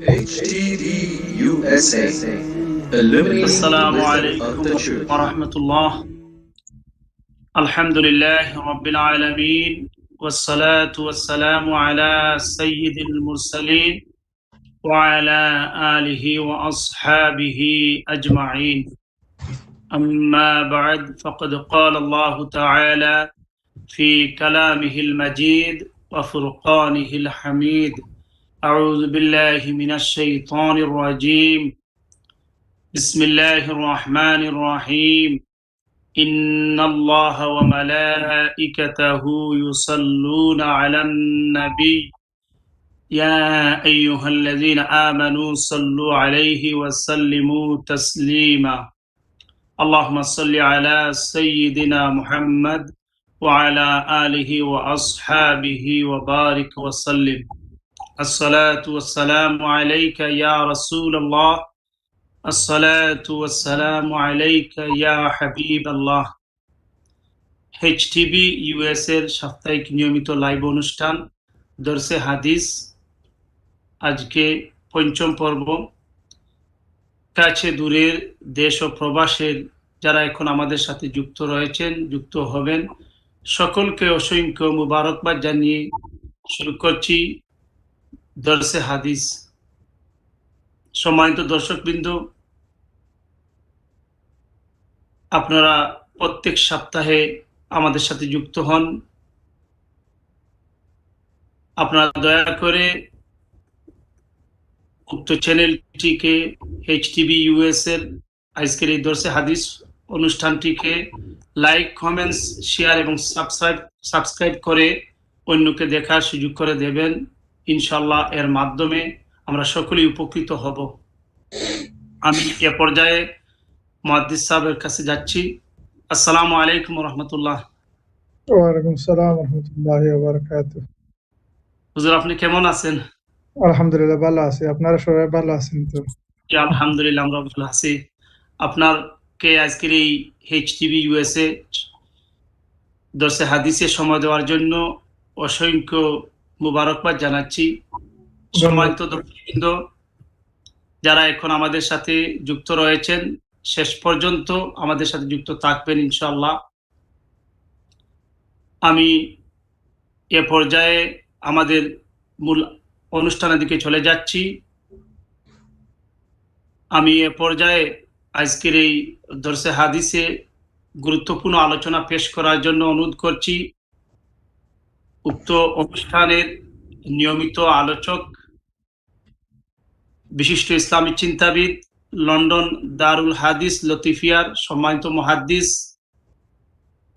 HTV USA. السلام عليكم. ورحمة الله الحمد لله رب العالمين والصلاة والسلام على سيد المرسلين وعلى آله وأصحابه أجمعين أما بعد فقد قال الله تعالى في كلامه المجيد وفرقانه الحميد أعوذ بالله من الشيطان الرجيم. بسم الله الرحمن الرحيم. إن الله وملائكته يصلون على النبي. يا أيها الذين آمنوا صلوا عليه وسلموا تسليما. اللهم صل على سيدنا محمد وعلى آله وأصحابه وبارك وسلم. الصلاة والسلام عليك يا رسول الله الصلاة والسلام عليك يا حبيب الله HTV US এর সাপ্তাহিক নিয়মিত লাইভ অনুষ্ঠান দর্শে হাদিস আজকে পঞ্চম পর্ব কাছে দূরের দেশ ও প্রবাসের যারা এখন আমাদের সাথে যুক্ত রয়েছেন যুক্ত হবেন সকলকে অসংখ্য মুবারকবাদ জানিয়ে শুরু করছি দর্শে হাদিস। সম্মানিত দর্শকবৃন্দ, আপনারা প্রত্যেক সপ্তাহে আমাদের সাথে যুক্ত হন। আপনারা দয়া করে উক্ত চ্যানেলটিকে এইচ টিভি ইউএস এর আজকের এই দর্শে হাদিস অনুষ্ঠানটিকে লাইক, কমেন্টস, শেয়ার এবং সাবস্ক্রাইব সাবস্ক্রাইব করে অন্যকে দেখার সুযোগ করে দেবেন। ইনশাল্লাহ এর মাধ্যমে আমরা সকলেই উপকৃত হব। আমি এ পর্যায়ে মহাদিস সাহেবের কাছে যাচ্ছি। আসসালামু আলাইকুম রহমতুল্লাহ। ওয়ালাইকুম সালাম রহমতুল্লাহ বারকাত হুজুর আপনি কেমন আছেন? আলহামদুলিল্লাহ ভালো আছি। আপনারা সবাই ভালো আছেন তো? আলহামদুলিল্লাহ আমরা ভালো আছি। আপনার কে আজকের এই এইচ টিভি ইউএসএ দর্শে হাদিসে সময় দেওয়ার জন্য অসংখ্য মুবারকবাদ জানাচ্ছি। সম্মানিত দর্শকবৃন্দ, যারা এখন আমাদের সাথে যুক্ত রয়েছেন, শেষ পর্যন্ত আমাদের সাথে যুক্ত থাকবেন ইনশাল্লাহ আমি এ পর্যায়ে আমাদের মূল অনুষ্ঠানের দিকে চলে যাচ্ছি। আমি এ পর্যায়ে আজকের এই দর্শে হাদিসে গুরুত্বপূর্ণ আলোচনা পেশ করার জন্য অনুরোধ করছি। উক্ত অনুষ্ঠানের নিয়মিত আলোচক বিশিষ্ট ইসলামী চিন্তাবিদ, লন্ডন দারুল হাদিস, লতিফিয়ার সম্মানিত মহাদ্দিস,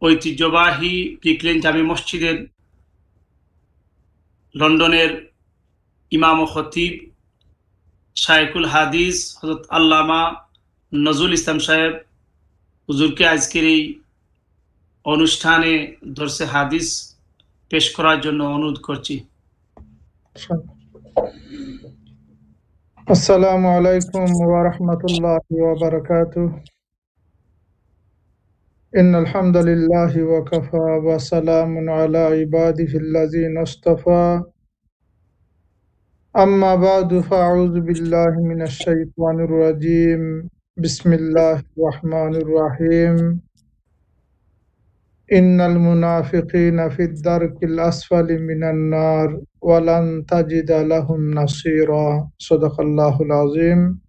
ঐতিহ্যবাহী পিকলেন জামি মসজিদের লন্ডনের ইমাম ও খতিব, শায়েকুল হাদিস হজরত আল্লামা নজরুল ইসলাম সাহেব। হুজুরকে আজকের এই অনুষ্ঠানে দর্শে হাদিস পেশ করার জন্য অনুরোধ করছি আসসালামু আলাইকুম ওয়া রাহমাতুল্লাহি ওয়া বারাকাতুহু إن الحمد لله وكفى وسلام على عباده الذين اصطفى أما بعد فأعوذ بالله من الشيطان الرجيم بسم الله الرحمن الرحيم إن المنافقين في الدرك الأسفل من النار ولن تجد لهم نصيرا صدق الله العظيم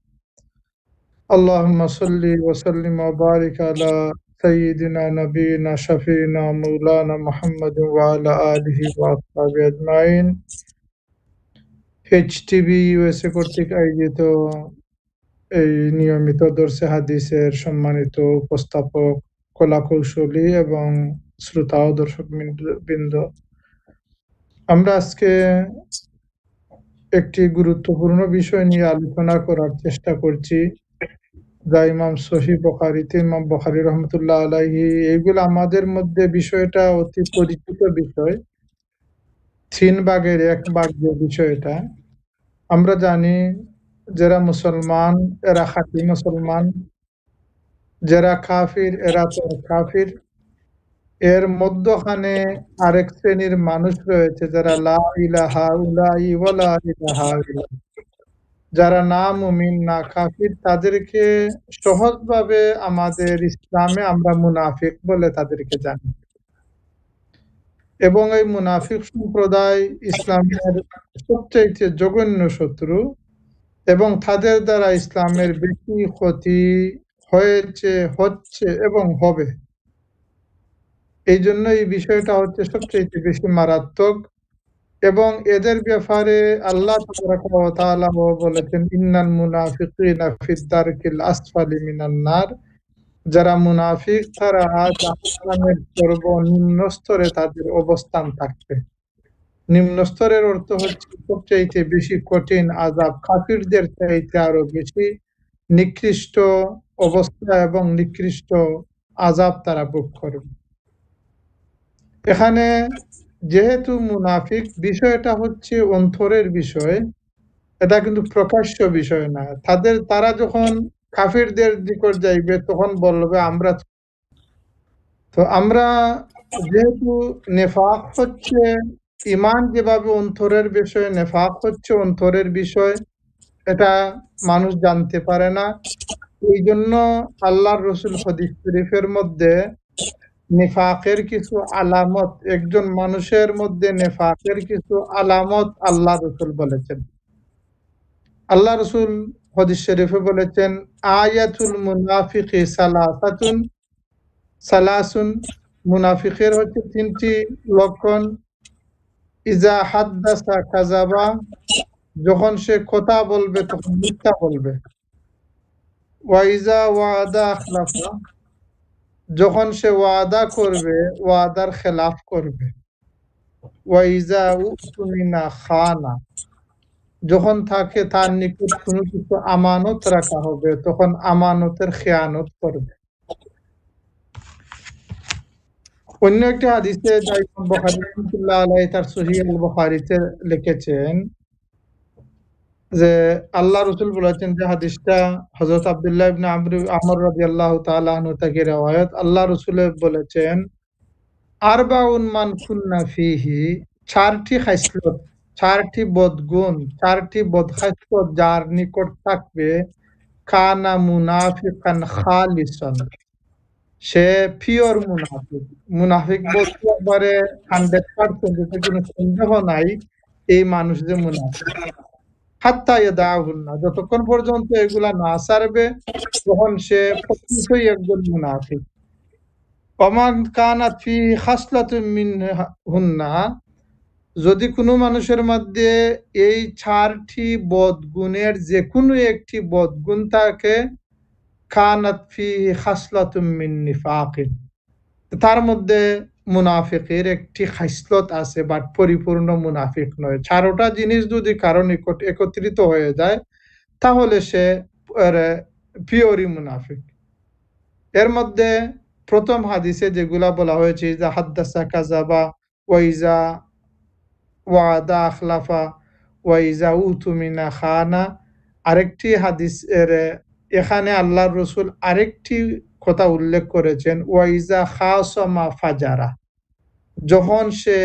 اللهم صل وسلم وبارك على سيدنا نبينا شفينا مولانا محمد وعلى آله وأصحابه أجمعين এইচটিভি ইউএসএ কর্তৃক আয়োজিত এই নিয়মিত দর্শে হাদিসের সম্মানিত উপস্থাপক কলা কৌশলী এবং শ্রোতা ও দর্শক বৃন্দ আমরা আজকে একটি গুরুত্বপূর্ণ বিষয় নিয়ে আলোচনা করার চেষ্টা করছি। যা ইমাম সহি বখারিতে ইমাম বখারি রহমতুল্লাহ আলাহি এইগুলো আমাদের মধ্যে বিষয়টা অতি পরিচিত বিষয়। তিন ভাগের এক ভাগ যে বিষয়টা, আমরা জানি যারা মুসলমান, এরা খাঁটি মুসলমান যারা কাফির, এরা তো কাফির। এর মধ্যখানে আরেক শ্রেণির মানুষ রয়েছে যারা লা ইলাহা উলাই ওয়ালা ইলাহা যারা না মুমিন, না কাফির, তাদেরকে সহজভাবে আমাদের ইসলামে আমরা মুনাফিক বলে তাদেরকে জানি। এবং এই মুনাফিক সম্প্রদায় ইসলামের সবচেয়ে জঘন্য শত্রু এবং তাদের দ্বারা ইসলামের বেশি ক্ষতি হয়েছে, হচ্ছে এবং হবে। এই জন্য এই বিষয়টা হচ্ছে সবচেয়ে বেশি মারাত্মক এবং এদের ব্যাপারে আল্লাহ বলেছেন দারকিল আসফালি যারা মুনাফিক, তারা জাহান্নামের স্তরে তাদের অবস্থান থাকবে। নিম্ন স্তরের অর্থ হচ্ছে সবচাইতে বেশি কঠিন আজাব কাফিরদের চাইতে আরও বেশি নিকৃষ্ট অবস্থা এবং নিকৃষ্ট আজাব তারা ভোগ করবে এখানে যেহেতু মুনাফিক, বিষয়টা হচ্ছে অন্তরের বিষয়। এটা কিন্তু প্রকাশ্য বিষয় না। তাদের, তারা যখন কাফিরদের নিকট যাইবে, তখন বলবে, আমরা তো আমরা যেহেতু নেফাক হচ্ছে ইমান যেভাবে অন্তরের বিষয়, নেফাক হচ্ছে অন্তরের বিষয়, এটা মানুষ জানতে পারে না। এই জন্য আল্লাহ রসুল হদিস শরীফের মধ্যে নেফাকের কিছু আলামত, একজন মানুষের মধ্যে নেফাকের কিছু আলামত আল্লাহ রসুল বলেছেন। আল্লাহ রসুল হদিস শরীফে বলেছেন, আয়াতুল মুনাফিকি সালাসাতুন। সালাসুন মুনাফিকের হচ্ছে তিনটি লক্ষণ। ইজা হাদ্দাসা কাজাবা যখন সে কথা বলবে, তখন মিথ্যা বলবে। ওয়াইজা ওয়াদা আখলাফা, যখন সে ওয়াদা করবে, ওয়াদার খেলাফ করবে। ওয়াইজা উমিনা খানা, যখন থাকে তার নিকট কোনো কিছু আমানত রাখা হবে, তখন আমানতের খেয়ানত করবে। অন্য একটি হাদিসে তার সহি আল লিখেছেন যে আল্লাহ রসুল বলেছেন যে হাদিসটা হজরত আবদুল্লাহ ইবনে আমর রাদিয়াল্লাহু তাআলা আনহু থেকে রওয়ায়াত। আল্লাহ রসুল বলেছেন, আরবাউন মান কুন্না ফিহি চারটি খাসলত চারটি বদগুণ, চারটি বদখাসলত যার নিকট থাকবে, কানা মুনাফিকান খালিসান সে পিওর মুনাফিক। মুনাফিক বলতে একবারে হান্ড্রেড পার্সেন্ট কোনো সন্দেহ নাই, এই মানুষ যে মুনাফিক। না যতক্ষণ পর্যন্ত এগুলা না সারবে, তখন সে একজন অমান ফি হুন্না যদি কোনো মানুষের মধ্যে এই চারটি বদগুণের যে কোনো একটি বদগুণ থাকে, কানাত ফি হাসলাতুম মিন নিফাকিন, তার মধ্যে মুনাফিকের একটি খাসলত আছে বাট পরিপূর্ণ মুনাফিক নয়। চারোটা জিনিস যদি কারণ একত্রিত হয়ে যায়, তাহলে সে পিওরি মুনাফিক। এর মধ্যে প্রথম হাদিসে যেগুলা বলা হয়েছে, যে হাদ্দাসা কাজাবা ওয়াইজা ওয়াদা আখলাফা, ওয়াইজা উতুমিনা খানা। আরেকটি হাদিস এর, এখানে আল্লাহ রসুল আরেকটি কথা উল্লেখ করেছেন, ওয়াইজা খাসমা ফাজারা। যখন সে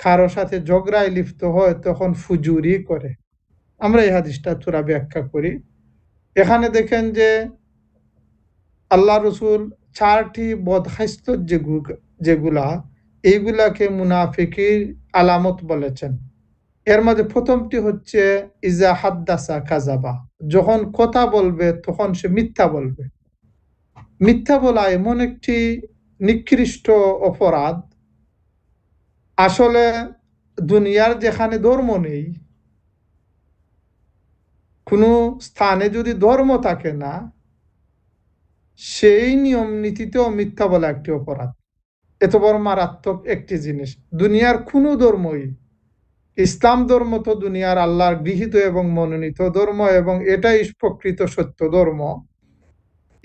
কারও সাথে ঝগড়ায় লিপ্ত হয়, তখন ফুজুরি করে। আমরা এই হাদিসটা তোরা ব্যাখ্যা করি। এখানে দেখেন যে আল্লাহ রসুল চারটি বদহাস্ত যেগুলা, এইগুলাকে মুনাফিকির আলামত বলেছেন। এর মধ্যে প্রথমটি হচ্ছে, ইজা হাদ্দাসা কাজাবা যখন কথা বলবে, তখন সে মিথ্যা বলবে। মিথ্যা বলা এমন একটি নিকৃষ্ট অপরাধ আসলে দুনিয়ার যেখানে ধর্ম নেই, কোনো স্থানে যদি ধর্ম থাকে না, সেই নিয়ম নীতিতেও মিথ্যা বলা একটি অপরাধ। এত বড় মারাত্মক একটি জিনিস। দুনিয়ার কোনো ধর্মই, ইসলাম ধর্ম তো দুনিয়ার আল্লাহর গৃহীত এবং মনোনীত ধর্ম এবং এটাই প্রকৃত সত্য ধর্ম।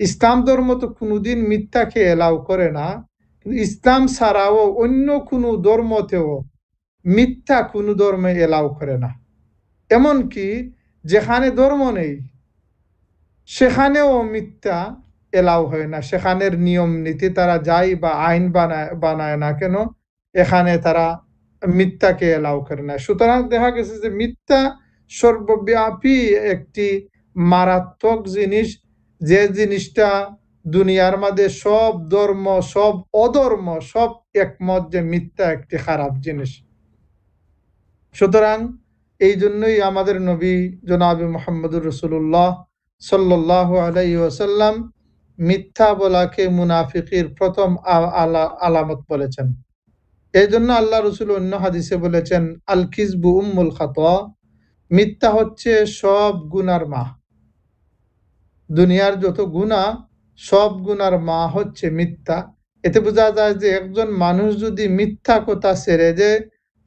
ইসলাম ধর্ম তো কোনোদিন মিথ্যাকে এলাও করে না। ইসলাম ছাড়াও অন্য কোনো ধর্মতেও মিথ্যা কোনো ধর্মে এলাও করে না। এমনকি যেখানে ধর্ম নেই, সেখানেও মিথ্যা এলাও হয় না। সেখানের নিয়ম নীতি তারা যায় বা আইন বানায় বানায় না কেন, এখানে তারা মিথ্যাকে এলাও করে না। সুতরাং দেখা গেছে যে মিথ্যা সর্বব্যাপী একটি মারাত্মক জিনিস, যে জিনিসটা দুনিয়ার মাঝে সব ধর্ম, সব অধর্ম, সব একমত যে মিথ্যা একটি খারাপ জিনিস। সুতরাং এই জন্যই আমাদের নবী জনাবি মোহাম্মদুর রসুল্লাহ সাল্লাহ আলাই ওসাল্লাম মিথ্যা বলাকে মুনাফিকির প্রথম আলামত বলেছেন। এই জন্য আল্লাহ রসুল অন্য হাদিসে বলেছেন, আল খিজবু উম্মুল খাত মিথ্যা হচ্ছে সব গুনার মা। দুনিয়ার যত গুণা সব গুনার মা হচ্ছে মিথ্যা। এতে বোঝা যায় যে একজন মানুষ যদি মিথ্যা কথা ছেড়ে যায়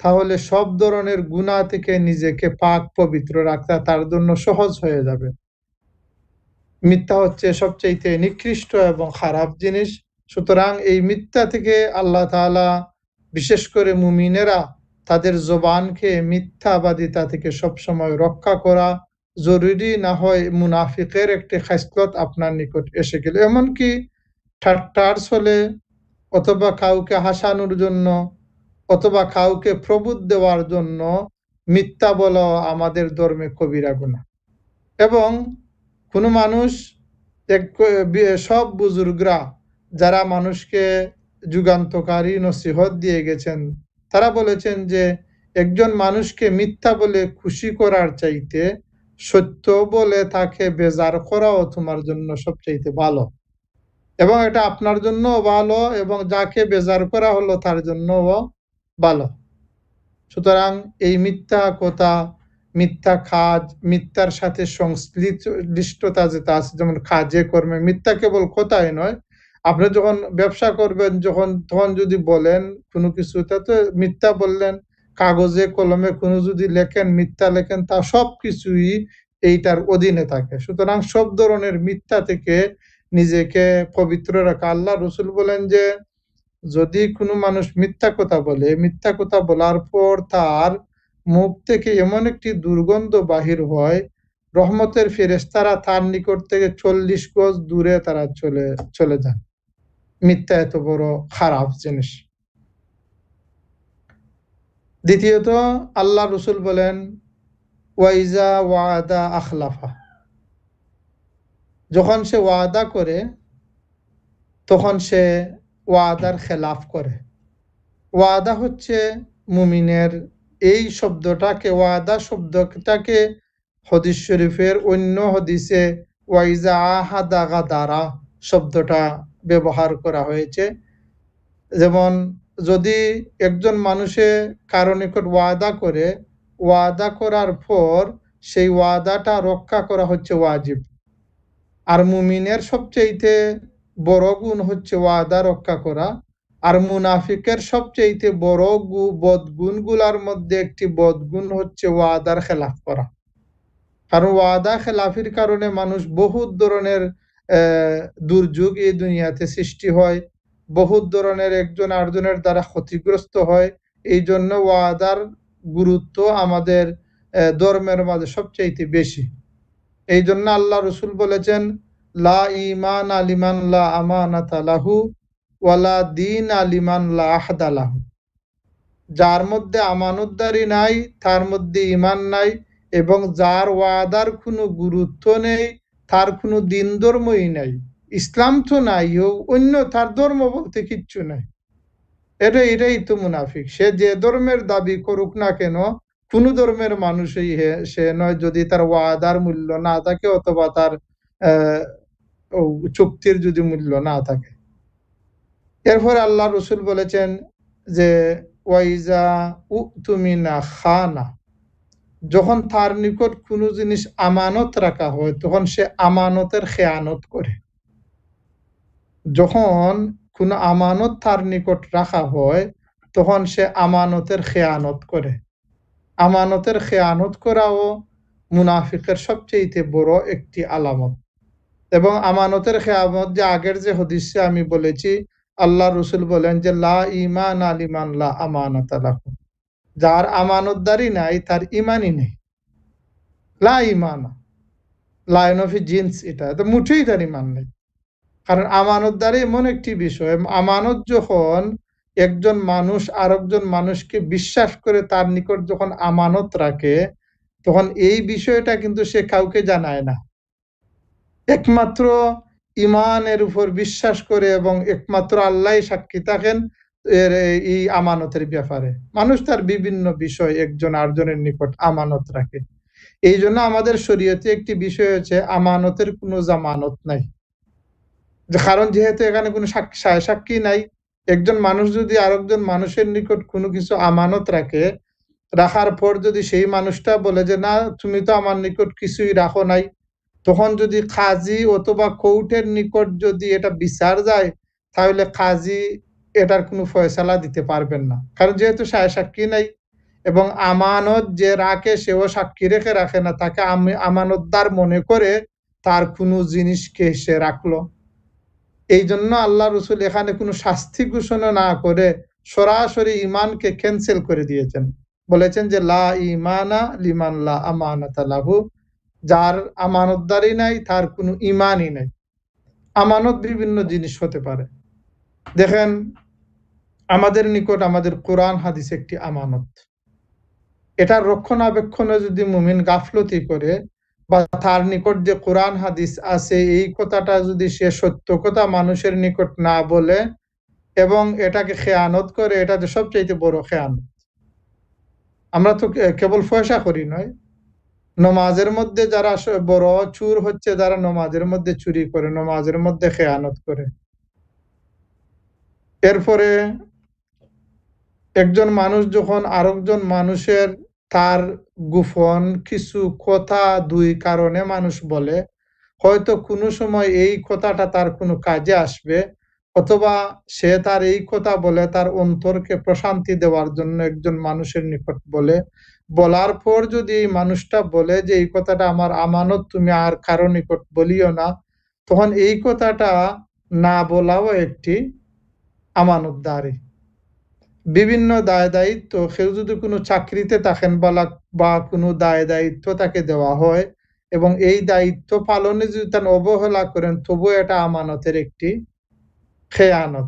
তাহলে সব ধরনের গুণা থেকে নিজেকে পাক পবিত্র রাখতে তার জন্য সহজ হয়ে যাবে। মিথ্যা হচ্ছে সবচাইতে নিকৃষ্ট এবং খারাপ জিনিস। সুতরাং এই মিথ্যা থেকে আল্লাহ তালা বিশেষ করে মুমিনেরা, তাদের জবানকে মিথ্যাবাদিতা থেকে সবসময় রক্ষা করা জরুরি না হয় মুনাফিকের একটি খাসলত আপনার নিকট এসে গেল। এমনকি ঠাট্টার চলে, অথবা কাউকে হাসানোর জন্য, অথবা কাউকে প্রবুদ দেওয়ার জন্য মিথ্যা বলা আমাদের ধর্মে কবিরা গুণা। এবং কোনো মানুষ সব বুজুর্গরা যারা মানুষকে যুগান্তকারী নসিহত দিয়ে গেছেন, তারা বলেছেন যে একজন মানুষকে মিথ্যা বলে খুশি করার চাইতে সত্য বলে তাকে বেজার করাও তোমার জন্য সবচাইতে ভালো। এবং এটা আপনার জন্য ভালো এবং যাকে বেজার করা হলো তার জন্য ভালো। সুতরাং এই মিথ্যা কথা, মিথ্যা কাজ, মিথ্যার সাথে সংশ্লিষ্টতা যেটা আছে, যেমন কাজে কর্মে, মিথ্যা কেবল কথাই নয়। আপনি যখন ব্যবসা করবেন, যখন, তখন যদি বলেন কোনো কিছু তা তো মিথ্যা বললেন কাগজে, কলমে কোনো যদি লেখেন, মিথ্যা লেখেন, তা সব কিছুই এইটার অধীনে থাকে। সুতরাং সব ধরনের মিথ্যা থেকে নিজেকে পবিত্র রাখা। আল্লাহ রসুল বলেন যে, যদি কোনো মানুষ মিথ্যা কথা বলে, মিথ্যা কথা বলার পর তার মুখ থেকে এমন একটি দুর্গন্ধ বাহির হয়, রহমতের ফেরেস্তারা তার নিকট থেকে চল্লিশ গজ দূরে তারা চলে চলে যান। মিথ্যা এত বড় খারাপ জিনিস। দ্বিতীয়ত, আল্লাহ রসুল বলেন, ওয়াইজা ওয়াদা আখলাফা। যখন সে ওয়াদা করে, তখন সে ওয়াদার খেলাফ করে। ওয়াদা হচ্ছে মুমিনের এই শব্দটাকে, ওয়াদা শব্দটাকে হদিস শরীফের অন্য হদিসে ওয়াইজা আহাদা গাদারা শব্দটা ব্যবহার করা হয়েছে। যেমন যদি একজন মানুষে কারও নিকট ওয়াদা করে, ওয়াদা করার পর সেই ওয়াদাটা রক্ষা করা হচ্ছে ওয়াজিব। আর মুমিনের সবচেয়েতে বড় গুণ হচ্ছে ওয়াদা রক্ষা করা। আর মুনাফিকের সবচেয়ে বড় বদগুণগুলার মধ্যে একটি বদগুণ হচ্ছে ওয়াদার খেলাফ করা। কারণ ওয়াদা খেলাফির কারণে মানুষ বহুত ধরনের দুর্যোগ এই দুনিয়াতে সৃষ্টি হয়। বহুত ধরনের একজন আরেকজনের দ্বারা ক্ষতিগ্রস্ত হয়। এই জন্য ওয়াদার গুরুত্ব আমাদের ধর্মের মাঝে সবচাইতে বেশি। এই জন্য আল্লাহ রসুল বলেছেন, লা ইমান আলিমান লা আমানাত লাহু ওয়ালা দিন আলিমান লা আহদালাহু যার মধ্যে আমানতদারি নাই, তার মধ্যে ইমান নাই এবং যার ওয়াদার কোনো গুরুত্ব নেই, তার কোনো দিন ধর্মই নাই। ইসলাম তো নাই অন্য তার ধর্ম বলতে কিচ্ছু নাই। এটা এটাই তো মুনাফিক। সে যে ধর্মের দাবি করুক না কেন, কোন ধর্মের মানুষই সে নয় যদি তার ওয়াদার মূল্য না থাকে অথবা তার চুক্তির যদি মূল্য না থাকে। এরপর আল্লাহ রসুল বলেছেন যে, ওয়াইজা উ তুমি না খানা। যখন তার নিকট কোনো জিনিস আমানত রাখা হয়, তখন সে আমানতের খেয়ানত করে। যখন কোনো আমানত তার নিকট রাখা হয়, তখন সে আমানতের খেয়ানত করে। আমানতের খেয়ানত করাও মুনাফিকের সবচেয়ে বড় একটি আলামত। এবং আমানতের খেয়ামত যে আগের যে হদিসে আমি বলেছি, আল্লাহ রসুল বলেন যে, লা ইমান আলিমান লা আমানত যার আমানতদারি নাই, তার ইমানই নেই। লা ইমান লাইন অফ জিন্স এটা। মুঠেই তার ইমান নেই। কারণ আমানত আমানতদারি এমন একটি বিষয়, আমানত যখন একজন মানুষ আরেকজন মানুষকে বিশ্বাস করে তার নিকট যখন আমানত রাখে, তখন এই বিষয়টা কিন্তু সে কাউকে জানায় না। একমাত্র ইমানের উপর বিশ্বাস করে এবং একমাত্র আল্লাহ সাক্ষী থাকেন এর এই আমানতের ব্যাপারে। মানুষ তার বিভিন্ন বিষয় একজন আরজনের নিকট আমানত রাখে। এই জন্য আমাদের শরীয়তে একটি বিষয় হচ্ছে, আমানতের কোনো জামানত নাই। যে কারণ যেহেতু এখানে কোনো সাক্ষী নাই, একজন মানুষ যদি আরেকজন মানুষের নিকট কোনো কিছু আমানত রাখে, রাখার পর যদি সেই মানুষটা বলে যে, না, তুমি তো আমার নিকট কিছুই রাখো নাই। তখন যদি কাজী অথবা কোর্টের নিকট যদি এটা বিচার যায়, তাহলে কাজী এটার কোনো ফয়সালা দিতে পারবেন না। কারণ যেহেতু সাক্ষী নাই এবং আমানত যে রাখে, সেও সাক্ষী রেখে রাখে না, তাকে আমি আমানতদার মনে করে তার কোনো জিনিসকে সে রাখল। এই জন্য আল্লাহ রসুল এখানে কোনো শাস্তি ঘোষণা না করে সরাসরি ইমানকে ক্যান্সেল করে দিয়েছেন। বলেছেন যে, লা ইমানা লিমান লা আমানত লাহু। যার আমানতদারি নাই, তার কোনো ইমানই নাই। আমানত বিভিন্ন জিনিস হতে পারে। দেখেন, আমাদের নিকট আমাদের কোরআন, হাদিস একটি আমানত। এটার রক্ষণাবেক্ষণে যদি মুমিন গাফলতি করে বা তার নিকট যে কোরআন হাদিস আছে, এই কথাটা যদি সে সত্য কথা মানুষের নিকট না বলে এবং এটাকে খেয়ানত করে, এটা যে সবচাইতে বড় খেয়ানত। আমরা তো কেবল ফয়সা করি নয়। নমাজের মধ্যে যারা বড় চুর হচ্ছে, যারা নমাজের মধ্যে চুরি করে, নমাজের মধ্যে খেয়ানত করে। এরপরে একজন মানুষ যখন আরেকজন মানুষের তার গোপন কিছু কথা দুই কারণে মানুষ বলে। হয়তো কোনো সময় এই কথাটা তার কোনো কাজে আসবে, অথবা সে তার এই কথা বলে তার অন্তরকে প্রশান্তি দেওয়ার জন্য একজন মানুষের নিকট বলে। বলার পর যদি এই মানুষটা বলে যে, এই কথাটা আমার আমানত, তুমি আর কারও নিকট বলিও না, তখন এই কথাটা না বলাও একটি আমানতদারি। বিভিন্ন দায় দায়িত্ব, কেউ যদি কোনো চাকরিতে থাকেন বা কোনো দায় দায়িত্ব তাকে দেওয়া হয় এবং এই দায়িত্ব পালনে যদি তার অবহেলা করেন, তবু এটা আমানতের একটি খেয়ানত।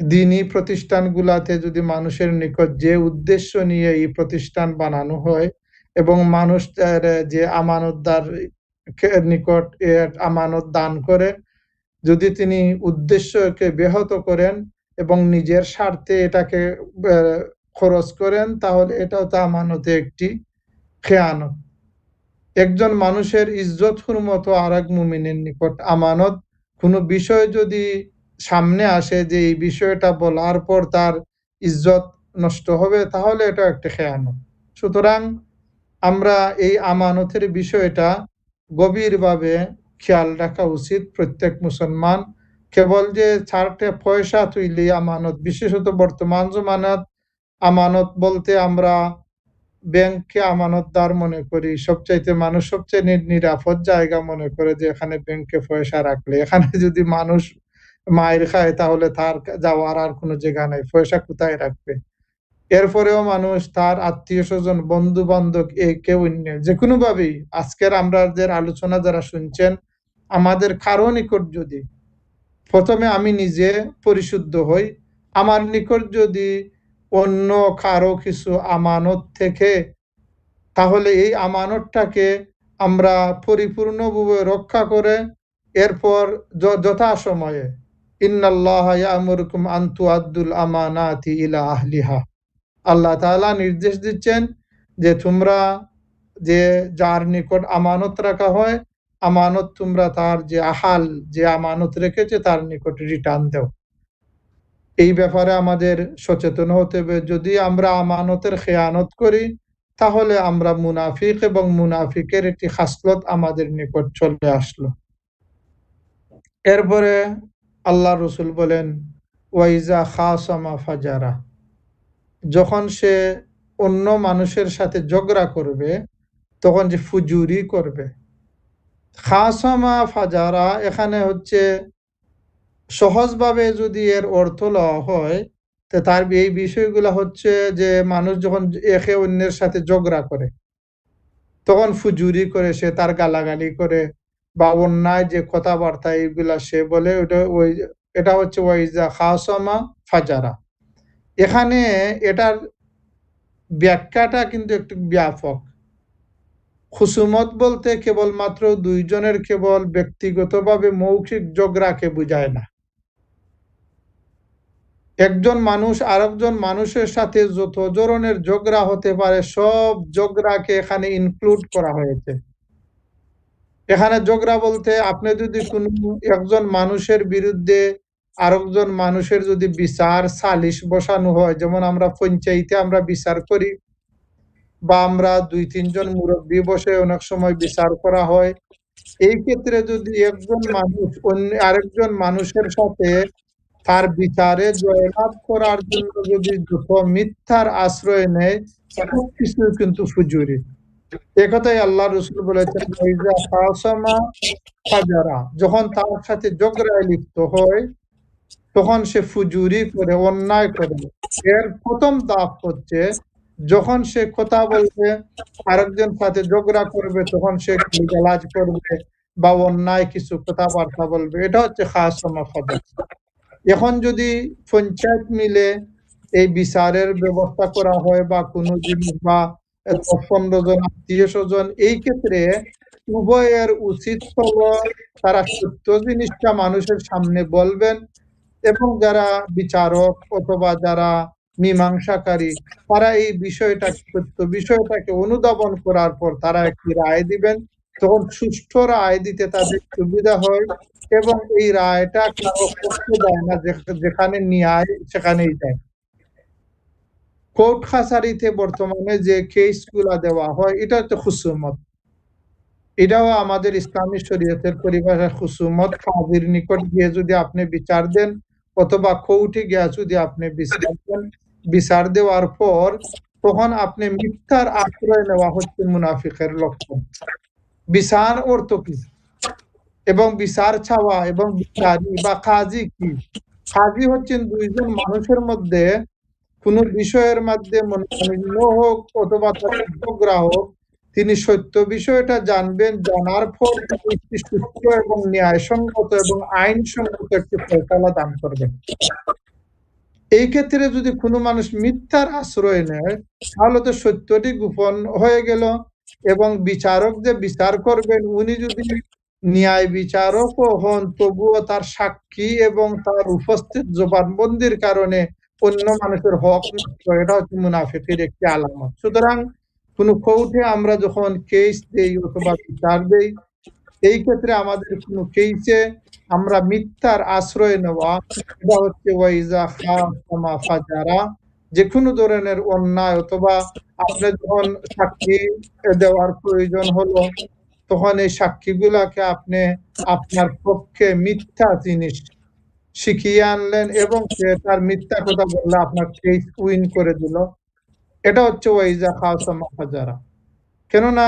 দিনই প্রতিষ্ঠানগুলাতে যদি মানুষের নিকট যে উদ্দেশ্য নিয়ে এই প্রতিষ্ঠান বানানো হয় এবং মানুষ যে আমানতদার নিকট আমানত দান করে, যদি তিনি উদ্দেশ্যকে ব্যাহত করেন এবং নিজের স্বার্থে এটাকে খরচ করেন, তাহলে এটাও তা আমানতে একটি খেয়ানত। একজন মানুষের ইজ্জত মতো আর এক মুমিনের নিকট আমানত। কোনো বিষয় যদি সামনে আসে যে এই বিষয়টা বলার পর তার ইজ্জত নষ্ট হবে, তাহলে এটা একটা খেয়ানত। সুতরাং আমরা এই আমানতের বিষয়টা গভীরভাবে খেয়াল রাখা উচিত প্রত্যেক মুসলমান। কেবল যে চারটে পয়সা তুইলি আমানত, বিশেষত বর্তমান জমানাত আমানত বলতে আমরা ব্যাংককে আমানতদার মনে করি। সবচাইতে মানুষ সবচেয়ে নিরাপদ জায়গা মনে করে যে এখানে ব্যাংকে পয়সা রাখলে। এখানে যদি মানুষ মায়ের খায় তাহলে তার যাওয়ার আর কোনো জায়গা নাই, পয়সা কোথায় রাখবে? এরপরেও মানুষ, তার আত্মীয় স্বজন বন্ধু বান্ধব এ কেউ যে কোনো ভাবেই আজকের আমরা আলোচনা যারা শুনছেন, আমাদের কারও নিকট যদি প্রথমে আমি নিজে পরিশুদ্ধ হই। আমার নিকট যদি অন্য কারও কিছু আমানত থেকে, তাহলে এই আমানতটাকে আমরা পরিপূর্ণভাবে রক্ষা করে এরপর যথা সময়ে আন্তু আব্দুল আমানাতি ইলা আহলিহা। আল্লাহ তাআলা নির্দেশ দিচ্ছেন যে তোমরা যে যার নিকট আমানত রাখা হয় আমানত তোমরা তার যে আহাল, যে আমানত রেখেছে তার নিকট রিটার্ন দেও। এই ব্যাপারে আমাদের সচেতন হতে হবে। যদি আমরা আমানতের খেয়ানত করি, তাহলে আমরা মুনাফিক এবং মুনাফিকের একটি খাসলত আমাদের নিকট চলে আসলো। এরপরে আল্লাহ রসুল বলেন, ওয়াইজা খাসমা ফাজারা। যখন সে অন্য মানুষের সাথে ঝগড়া করবে, তখন যে ফুজুরি করবে খাসমা ফাজারা, এখানে হচ্ছে সহজভাবে যদি এর অর্থ লওয়া হয়, তো তার এই বিষয়গুলো হচ্ছে যে মানুষ যখন একে অন্যের সাথে ঝগড়া করে, তখন ফুজুরি করে, সে তার গালাগালি করে, বা অন্যায় যে কথাবার্তা এইগুলা সে বলে ওটা ওই, এটা হচ্ছে ওয়াইজা খাসমা ফাজারা। এখানে এটার ব্যাখ্যাটা কিন্তু একটু ব্যাপক। খুসুমত বলতে কেবলমাত্র দুইজনের কেবল ব্যক্তিগতভাবে মৌখিক ঝগড়াকে বোঝায় না। একজন মানুষ আরেকজন মানুষের সাথে যত ধরনের ঝগড়া হতে পারে, সব ঝগড়াকে এখানে ইনক্লুড করা হয়েছে। এখানে ঝগড়া বলতে আপনি যদি কোন একজন মানুষের বিরুদ্ধে আরেকজন মানুষের যদি বিচার, সালিশ বসানো হয়, যেমন আমরা পঞ্চায়েতে আমরা বিচার করি বা আমরা দুই, তিনজন মুরব্বী বসে অনেক সময় বিচার করা হয়। এই ক্ষেত্রে যদি একজন মানুষ, অন্য আরেকজন মানুষের সাথে তার বিচারে জয়লাভ করার জন্য যদি যত মিথ্যার আশ্রয় নেয় সব কিছু কিন্তু ফুজুরি। একথাই আল্লাহ রসুল বলেছেন যখন তার সাথে ঝগড়ায় লিপ্ত হয়, তখন সে ফুজুরি করে, অন্যায় করে। এর প্রথম ধাপ হচ্ছে যখন সে কথা বলবে, আরেকজন সাথে ঝগড়া করবে, তখন সে গালাজ করবে বা অন্যায় কিছু কথাবার্তা বলবে। এটা হচ্ছে ফাজার এখন যদি পঞ্চায়েত মিলে এই বিচারের ব্যবস্থা করা হয় বা কোনো জিনিস বা পনেরো জন, আত্মীয় স্বজন, এই ক্ষেত্রে উভয়ের উচিত হলো তারা সত্য জিনিসটা মানুষের সামনে বলবেন এবং যারা বিচারক অথবা যারা মীমাংসাকারী। তারা এই বিষয়টা সত্য বিষয়টাকে অনুধাবন করার পর তারা একটি রায় দিবেন। তখন সুষ্ঠু রায় দিতে তাদের সুবিধা হয় এবং এই রায়টা কারও পক্ষে দেয় না যেখানে ন্যায় সেখানেই দেয়। কোর্ট কাছারিতে বর্তমানে যে কেসগুলা দেওয়া হয়, এটা হচ্ছে খুসুমত। এটাও আমাদের ইসলামী শরীয়তের পরিভাষায় খুসুমত। কাজীর নিকট গিয়ে যদি আপনি বিচার দেন, অথবা কোর্টে গিয়ে যদি আপনি বিচার দেন বিচার দেওয়ার পর তখন আপনি মিথ্যার আশ্রয় নেওয়া হচ্ছে মুনাফিকের লক্ষণ। বিচার অর্থ কি? এবং বিচার চাওয়া এবং বিচারি বা কাজী কি? কাজী হচ্ছেন দুইজন মানুষের মধ্যে কোন বিষয়ের মধ্যে মনোমালিন্য হোক অথবা তার হোক তিনি সত্য বিষয়টা জানবেন, জানার পর সুস্থ এবং ন্যায়সঙ্গত এবং আইনসঙ্গত একটি ফয়সালা দান করবেন। এই ক্ষেত্রে যদি কোনো মানুষ মিথ্যার আশ্রয় নেয়, তাহলে তো সত্যটি গোপন হয়ে গেল এবং বিচারক যে বিচার করবেন, উনি যদি ন্যায় বিচারকও হন, তবুও তার সাক্ষী এবং তার উপস্থিত জবানবন্দির কারণে অন্য মানুষের হক এটা হচ্ছে মুনাফিকের একটি আলামত। সুতরাং কোন কোর্টে আমরা যখন কেস দেই অথবা বিচার দেই এই ক্ষেত্রে আমাদের কোন কেসে আমরা মিথ্যার আশ্রয় নেওয়া এটা হচ্ছে ওয়াইজা খাসমা ফাজারা যে কোনো ধরনের অন্যায় অথবা আপনি যখন সাক্ষী দেওয়ার প্রয়োজন হলো, তখন এই সাক্ষীগুলাকে আপনি আপনার পক্ষে মিথ্যা জিনিস শিখিয়ে আনলেন এবং সে তার মিথ্যা কথা বললে আপনার কেস উইন করে দিল। এটা হচ্ছে ওয়াইজা খাওয়া ফাজারা। কেননা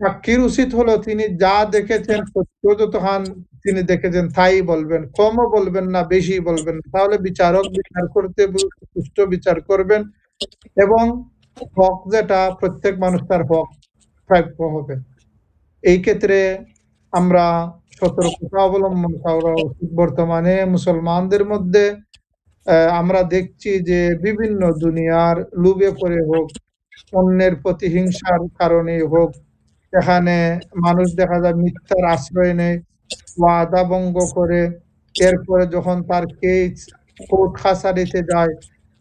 সাক্ষীর উচিত হলো, তিনি যা দেখেছেন সত্য যতক্ষণ তিনি দেখেছেন, তাই বলবেন, কমও বলবেন না, বেশি বলবেন তাহলে বিচারক বিচার করতে সুষ্ঠু বিচার করবেন এবং হক যেটা, প্রত্যেক মানুষ তার হক প্রাপ্য হবে। এই ক্ষেত্রে আমরা সতর্কতা অবলম্বন করা উচিত। বর্তমানে মুসলমানদের মধ্যে আমরা দেখছি যে বিভিন্ন দুনিয়ার লুবে পড়ে হোক, অন্যের প্রতি হিংসার কারণে হোক এখানে মানুষ দেখা যায় মিথ্যার আশ্রয় নেয়, ওয়াদা ভঙ্গ করে। এরপরে যখন তার কেস কোর্ট কাছারিতে যায়,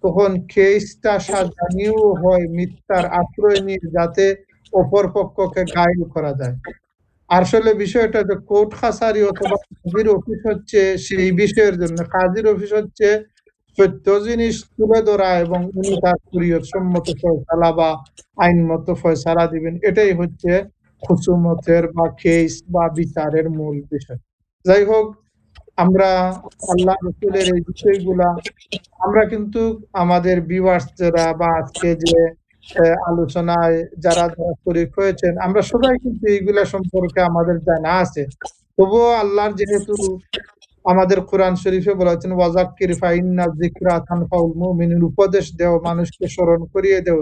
তখন কেসটা সাজানিও হয় মিথ্যার আশ্রয় নিয়ে যাতে অপর পক্ষকে গাইল করা যায়। আসলে বিষয়টা যে কোর্ট খাসারি অথবা কাজীর অফিস হচ্ছে সেই বিষয়ের জন্য। কাজীর অফিস হচ্ছে সত্য জিনিস তুলে ধরা এবং উনি তার সম্মত ফয়সালা বা আইনমত ফয়সালা দিবেন। এটাই হচ্ছে খুসুমতের বা কেস বা বিচারের মূল বিষয়। যাই হোক, আমরা আল্লাহ রসুলের এই বিষয়গুলা, আমরা কিন্তু আমাদের বিভার্স যারা বা আজকে যে আলোচনায় যারা যারা শরীক হয়েছেন, আমরা সবাই কিন্তু এইগুলা সম্পর্কে আমাদের জানা আছে। তবুও আল্লাহর যেহেতু আমাদের কোরআন শরীফে বলেছেন ওয়াজাক্কির ফাইন্না যিকরা তানফাউল মুমিনিন উপদেশ দেও, মানুষকে স্মরণ করিয়ে দেও।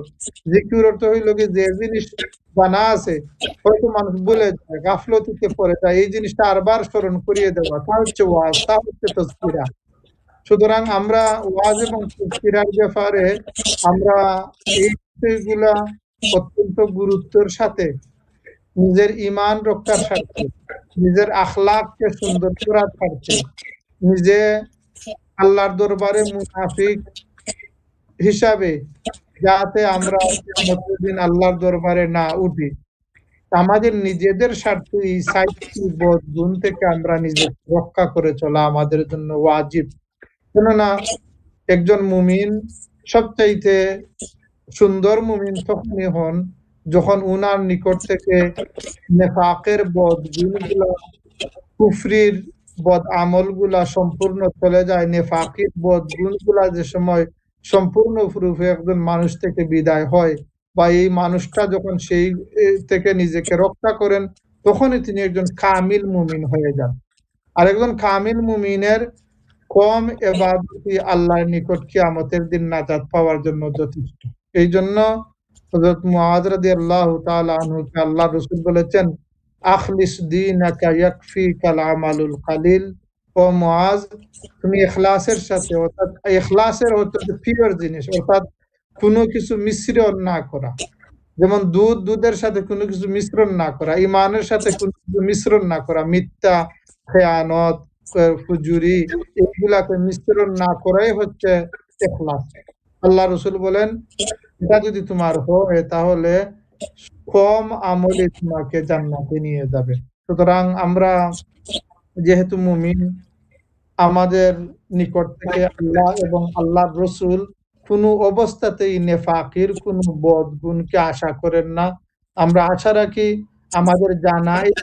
জিকির অর্থ হইল কি, যে জিনিস জানা আছে, হয়তো মানুষ বলে যায়, গাফলতিতে পড়ে যায়, এই জিনিসটা আরবার স্মরণ করিয়ে দেওয়া, তা হচ্ছে ওয়াজ, তা হচ্ছে তসকিরা সুতরাং আমরা ওয়াজ এবং তসকিরার ব্যাপারে আমরা এই বিষয়গুলা অত্যন্ত গুরুত্বের সাথে নিজের ইমান রক্ষার স্বার্থে নিজের আখলাককে সুন্দর করার স্বার্থে নিজে আল্লাহর দরবারে মুনাফিক হিসাবে যাতে আমরা দিন আল্লাহর দরবারে না উঠি। আমাদের নিজেদের স্বার্থে এই সাইটটি বোধ গুণ থেকে আমরা নিজের রক্ষা করে চলা আমাদের জন্য ওয়াজিব। কেননা একজন মুমিন সবচাইতে সুন্দর মুমিন তখনই হন যখন উনার নিকট থেকে নেফাকের বদ গুণগুলা, কুফরির বদ আমলগুলা সম্পূর্ণ চলে যায়, নেফাকির বদ গুণগুলা যে সময় সম্পূর্ণ রূপে একজন মানুষ থেকে বিদায় হয় বা এই মানুষটা যখন সেই থেকে নিজেকে রক্ষা করেন, তখনই তিনি একজন কামিল মুমিন হয়ে যান। আর একজন কামিল মুমিনের কম এবাদতি আল্লাহর নিকট কিয়ামতের দিন নাজাত পাওয়ার জন্য যথেষ্ট। এই জন্য বলেছেন, আখলিস আমালুল কালিল ও মুআজ, তুমি সাথে অর্থাৎ পিওর জিনিস, অর্থাৎ কোনো কিছু মিশ্রণ না করা। যেমন দুধ, দুধের সাথে কোনো কিছু মিশ্রণ না করা ইমানের সাথে কোনো কিছু মিশ্রণ না করা, মিথ্যা, খেয়ানত ফুজুরি এগুলাকে মিশ্রণ না করাই হচ্ছে ইখলাস। আল্লাহ রসুল বলেন এটা যদি তোমার হয়, তাহলে কম আমলে তোমাকে জান্নাতে নিয়ে যাবে। সুতরাং আমরা যেহেতু মুমিন, আমাদের নিকট থেকে আল্লাহ এবং আল্লাহর রসুল কোনো অবস্থাতেই নেফাকির কোনো বদ গুণকে আশা করেন না। আমরা আশা রাখি আমাদের জানা এই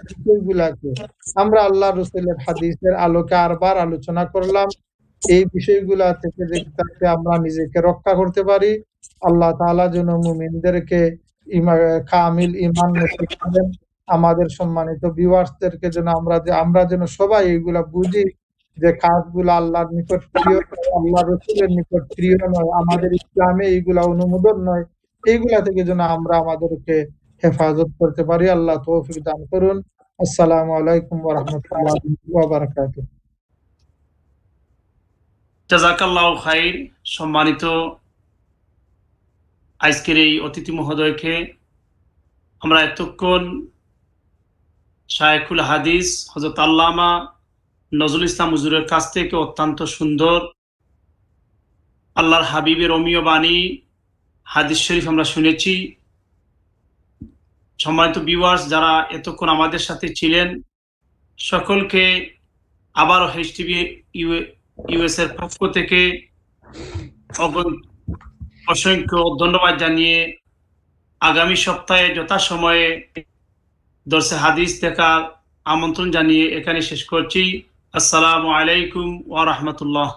আমরা আল্লাহ রসুলের হাদিসের আলোকে আরবার আলোচনা করলাম। এই বিষয়গুলা থেকে যাতে আমরা নিজেকে রক্ষা করতে পারি, আল্লাহ তাআলা যেন মুমিনদেরকে কামিল ইমান করেন। আমাদের সম্মানিত ভিউয়ার্সদেরকে যেন আমরা যে, আমরা যেন সবাই এইগুলা বুঝি যে কাজগুলো আল্লাহর নিকট প্রিয়, আল্লাহ রসুলের নিকট প্রিয় নয়, আমাদের ইসলামে এইগুলা অনুমোদন নয়, এইগুলা থেকে যেন আমরা আমাদেরকে হেফাজত করতে পারি। আল্লাহ তৌফিক দান করুন। আসসালামু আলাইকুম ওয়া রাহমাতুল্লাহি ওয়া বারাকাতুহু। জাজাকাল্লাহ খাইর সম্মানিত আজকের এই অতিথি মহোদয়কে আমরা এতক্ষণ শায়েখুল হাদিস হজরত আল্লামা নজরুল ইসলাম হুজুরের কাছ থেকে অত্যন্ত সুন্দর আল্লাহর হাবিবের অমীয় বাণী, হাদিস শরীফ আমরা শুনেছি। সম্মানিত ভিউয়ার্স যারা এতক্ষণ আমাদের সাথে ছিলেন, সকলকে আবারও এইচ টিভি ইউএস এর পক্ষ থেকে অসংখ্য ধন্যবাদ জানিয়ে আগামী সপ্তাহে যথাসময়ে দর্শে হাদিস দেখার আমন্ত্রণ জানিয়ে এখানে শেষ করছি। আসসালামু আলাইকুম ওয়া রাহমাতুল্লাহ।